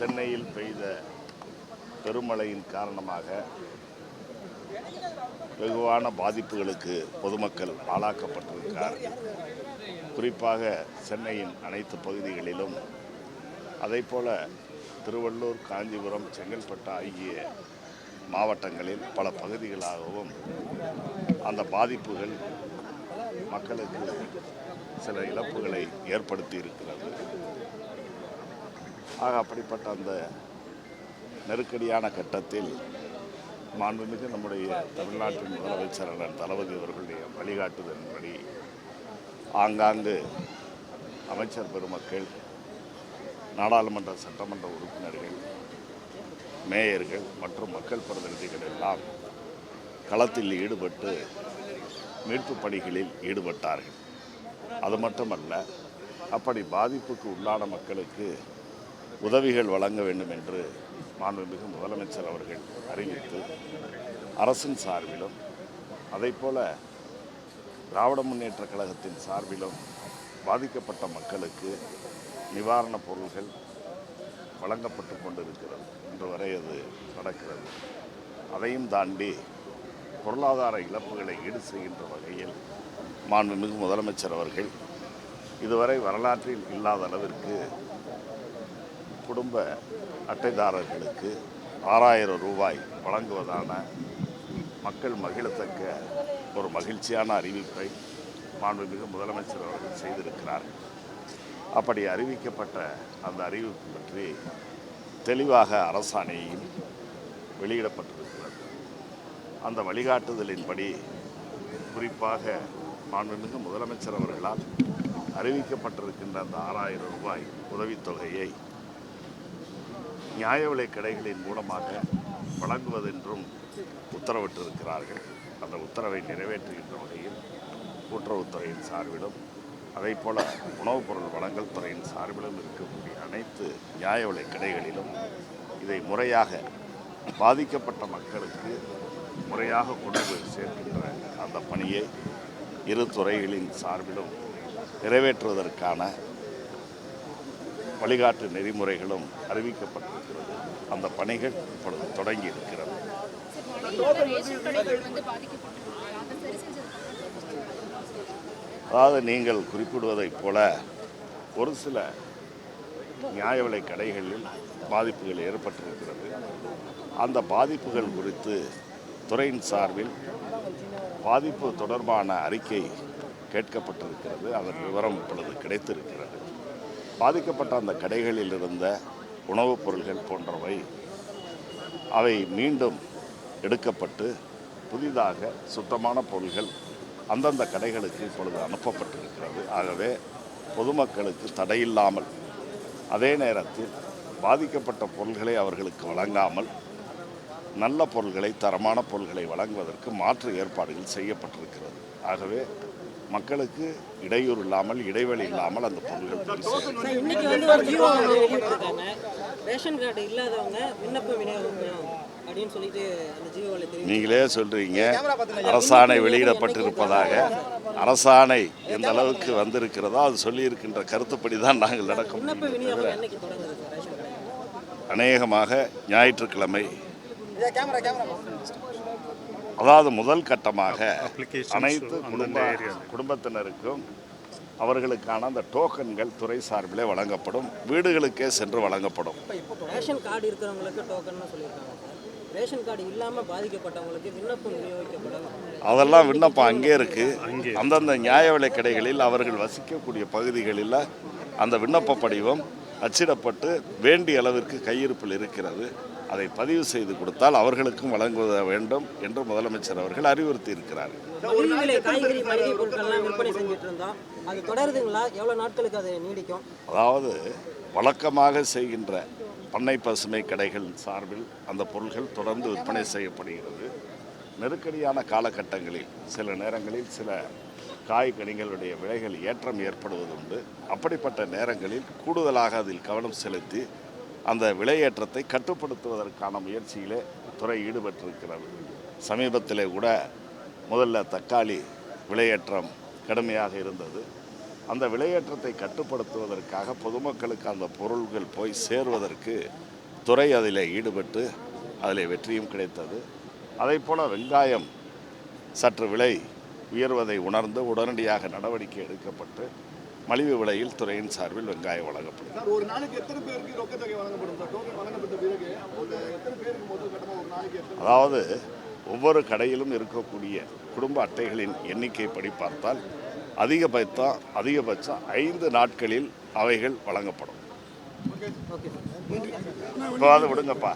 சென்னையில் பெய்த பெருமழையின் காரணமாக வெகுவான பாதிப்புகளுக்கு பொதுமக்கள் ஆளாக்கப்பட்டிருக்கிறார்கள் குறிப்பாக சென்னையின் அனைத்து பகுதிகளிலும். அதைப்போல திருவள்ளூர் காஞ்சிபுரம் செங்கல்பட்டு ஆகிய மாவட்டங்களில் பல பகுதிகளாகவும் அந்த பாதிப்புகள் மக்களுக்கு சில இழப்புகளை ஏற்படுத்தி இருக்கிறது ஆக அப்படிப்பட்ட அந்த நெருக்கடியான கட்டத்தில் மாண்புமிகு நம்முடைய தமிழ்நாட்டின் முதலமைச்சர் அண்ணன் தளபதி அவர்களுடைய வழிகாட்டுதலின்படி ஆங்காங்கு அமைச்சர் பெருமக்கள் நாடாளுமன்ற சட்டமன்ற உறுப்பினர்கள் மேயர்கள் மற்றும் மக்கள் பிரதிநிதிகள் எல்லாம் களத்தில் ஈடுபட்டு மீட்புப் பணிகளில் ஈடுபட்டார்கள். அது மட்டுமல்ல அப்படி பாதிப்புக்கு உள்ளான மக்களுக்கு உதவிகள் வழங்க வேண்டும் என்று மாண்புமிகு முதலமைச்சர் அவர்கள் அறிவித்து அரசின் சார்பிலும் அதைப்போல திராவிட முன்னேற்ற கழகத்தின் சார்பிலும் பாதிக்கப்பட்ட மக்களுக்கு நிவாரணப் பொருள்கள் வழங்கப்பட்டு கொண்டிருக்கிறது. இன்று வரை அது நடக்கிறது. அதையும் தாண்டி பொருளாதார இழப்புகளை ஈடு செய்கின்ற வகையில் மாண்புமிகு முதலமைச்சர் அவர்கள் இதுவரை வரலாற்றில் இல்லாத அளவிற்கு குடும்ப அட்டைதாரர்களுக்கு ஆறாயிரம் ரூபாய் வழங்குவதான மக்கள் மகிழத்தக்க ஒரு மகிழ்ச்சியான அறிவிப்பை மாண்புமிகு முதலமைச்சர் அவர்கள் செய்திருக்கிறார். அப்படி அறிவிக்கப்பட்ட அந்த அறிவிப்பு பற்றி தெளிவாக அரசாணையில் வெளியிடப்பட்டிருக்கிறது. அந்த வழிகாட்டுதலின்படி குறிப்பாக மாண்புமிகு முதலமைச்சர் அவர்களால் அறிவிக்கப்பட்டிருக்கின்ற அந்த ஆறாயிரம் ரூபாய் உதவித்தொகையை நியாய விலைக் கடைகளின் மூலமாக வழங்குவதென்றும் உத்தரவிட்டிருக்கிறார்கள். அந்த உத்தரவை நிறைவேற்றுகின்ற வகையில் கூட்டுறவுத்துறையின் சார்பிலும் அதைப் போல உணவுப் பொருள் வழங்கல் துறையின் சார்பிலும் இருக்கக்கூடிய அனைத்து நியாய விலைக் கடைகளிலும் இதை முறையாக பாதிக்கப்பட்ட மக்களுக்கு முறையாக கொண்டு போய் சேர்க்கின்ற அந்த பணியை இரு துறைகளின் சார்பிலும் நிறைவேற்றுவதற்கான வழிகாட்டு நெறிமுறைகளும் அறிவிக்கப்பட்டிருக்கிறது. அந்த பணிகள் இப்பொழுது தொடங்கி இருக்கிறது அதாவது நீங்கள் குறிப்பிடுவதைப் போல ஒரு சில நியாய விலை கடைகளில் பாதிப்புகள் ஏற்பட்டிருக்கிறது. அந்த பாதிப்புகள் குறித்து துறையின் சார்பில் பாதிப்பு தொடர்பான அறிக்கை கேட்கப்பட்டிருக்கிறது. அதன் விவரம் இப்பொழுது கிடைத்திருக்கிறது. பாதிக்கப்பட்ட அந்த கடைகளில் இருந்த உணவுப் பொருள்கள் போன்றவை அவை மீண்டும் எடுக்கப்பட்டு புதிதாக சுத்தமான பொருள்கள் அந்தந்த கடைகளுக்கு இப்பொழுது அனுப்பப்பட்டிருக்கிறது. ஆகவே பொதுமக்களுக்கு தடையில்லாமல் அதே நேரத்தில் பாதிக்கப்பட்ட பொருள்களை அவர்களுக்கு வழங்காமல் நல்ல பொருள்களை தரமான பொருள்களை வழங்குவதற்கு மாற்று ஏற்பாடுகள் செய்யப்பட்டிருக்கிறது. ஆகவே மக்களுக்கு இடையூறு இல்லாமல் இடைவெளி இல்லாமல் அந்த தெரியும் நீங்களே சொல்றீங்க. அரசாணை வெளியிடப்பட்டிருப்பதாக. அரசாணை எந்த அளவுக்கு வந்திருக்கிறதோ அது சொல்லியிருக்கின்ற கருத்துப்படி தான் நாங்கள் நடக்க விண்ணப்ப முடியும் விநியோகம் என்னைக்கு தொடங்குது சார் ரேஷன் கடை அநேகமாக ஞாயிற்றுக்கிழமை அதாவது முதல் கட்டமாக அனைத்து குடும்ப குடும்பத்தினருக்கும் அவர்களுக்கான அந்த டோக்கன்கள் துறை சார்பிலே வழங்கப்படும். வீடுகளுக்கே சென்று வழங்கப்படும். ரேஷன் கார்டு இருக்கிறவங்களுக்கு சார். ரேஷன் கார்டு இல்லாமல் பாதிக்கப்பட்டவங்களுக்கு விண்ணப்பம் விநியோகிக்கப்படும். அதெல்லாம் விண்ணப்பம் அங்கே இருக்கு. அந்தந்த நியாய விலைக் கடைகளில் அவர்கள் வசிக்கக்கூடிய பகுதிகளில் அந்த விண்ணப்ப படிவம் அச்சிடப்பட்டு வேண்டிய அளவிற்கு கையிருப்பில் இருக்கிறது. அதை பதிவு செய்து கொடுத்தால் அவர்களுக்கும் வழங்குவத வேண்டும் என்று முதலமைச்சர் அவர்கள் அறிவுறுத்தி இருக்கிறார் அதாவது வழக்கமாக செய்கின்ற பண்ணை பசுமை கடைகள் சார்பில் அந்த பொருள்கள் தொடர்ந்து விற்பனை செய்யப்படுகிறது. நெருக்கடியான காலகட்டங்களில் சில நேரங்களில் சில காய் கனிகளுடைய விலைகள் ஏற்றம் ஏற்படுவதுண்டு. அப்படிப்பட்ட நேரங்களில் கூடுதலாக அதில் கவனம் செலுத்தி அந்த விலையேற்றத்தை கட்டுப்படுத்துவதற்கான முயற்சியிலே துறை ஈடுபட்டிருக்கிறது. சமீபத்திலே கூட முதல்ல தக்காளி விலையேற்றம் கடுமையாக இருந்தது. அந்த விலையேற்றத்தை கட்டுப்படுத்துவதற்காக பொதுமக்களுக்கு அந்த பொருள்கள் போய் சேருவதற்கு துறை அதில் ஈடுபட்டு அதில் வெற்றியும் கிடைத்தது. அதைப் போல் வெங்காயம் சற்று விலை உயர்வதை உணர்ந்து உடனடியாக நடவடிக்கை எடுக்கப்பட்டு மலிவு விலையில் துறையின் சார்பில் வெங்காயம் வழங்கப்படும். சார் ஒரு நாளைக்கு எத்தனை பேருக்கு ரொக்கத்தொகை வழங்கப்படும் சார்? டோக்கன் வழங்கப்பட்ட பிறகு ஒரு எத்தனை பேருக்கு முதல் கட்டமாக ஒரு நாளைக்கு எத்தனை அதாவது ஒவ்வொரு கடையிலும் இருக்கக்கூடிய குடும்ப அட்டைகளின் எண்ணிக்கைப்படி பார்த்தால் அதிகபட்சம் அதிகபட்சம் ஐந்து நாட்களில் அவைகள் வழங்கப்படும். ஓகே சார் இப்போ அது விடுங்கப்பா.